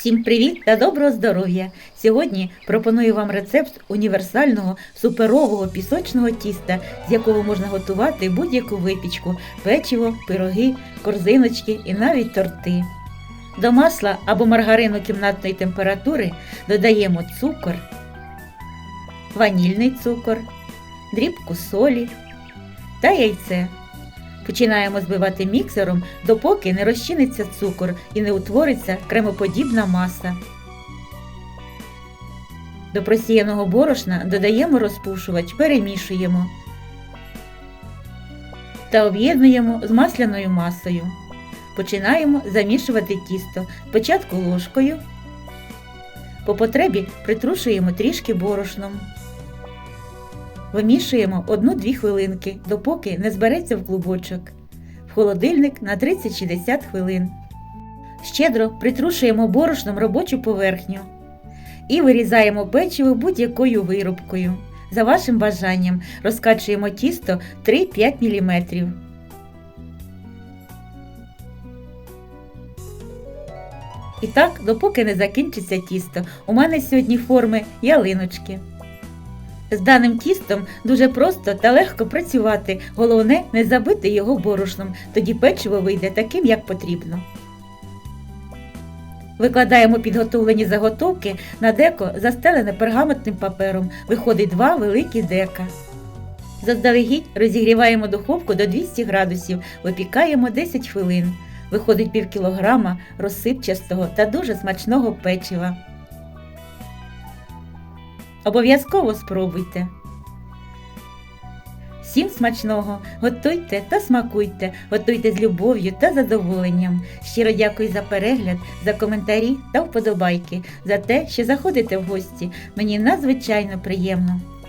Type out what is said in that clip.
Всім привіт та доброго здоров'я! Сьогодні пропоную вам рецепт універсального суперового пісочного тіста, з якого можна готувати будь-яку випічку, печиво, пироги, корзиночки і навіть торти. До масла або маргарину кімнатної температури додаємо цукор, ванільний цукор, дрібку солі та яйце. Починаємо збивати міксером, допоки не розчиниться цукор і не утвориться кремоподібна маса. До просіяного борошна додаємо розпушувач, перемішуємо та об'єднуємо з масляною масою. Починаємо замішувати тісто спочатку ложкою. По потребі притрушуємо трішки борошном. Вимішуємо 1-2 хвилинки, допоки не збереться в клубочок. В холодильник на 30-60 хвилин. Щедро притрушуємо борошном робочу поверхню і вирізаємо печиво будь-якою виробкою. За вашим бажанням розкачуємо тісто 3-5 мм. І так, допоки не закінчиться тісто. У мене сьогодні форми ялиночки. З даним тістом дуже просто та легко працювати. Головне не забити його борошном, тоді печиво вийде таким, як потрібно. Викладаємо підготовлені заготовки на деко, застелене пергаментним папером. Виходить два великі дека. Заздалегідь розігріваємо духовку до 200 градусів, випікаємо 10 хвилин. Виходить пів кілограма розсипчастого та дуже смачного печива. Обов'язково спробуйте. Всім смачного! Готуйте та смакуйте, готуйте з любов'ю та задоволенням. Щиро дякую за перегляд, за коментарі та вподобайки, за те, що заходите в гості. Мені надзвичайно приємно.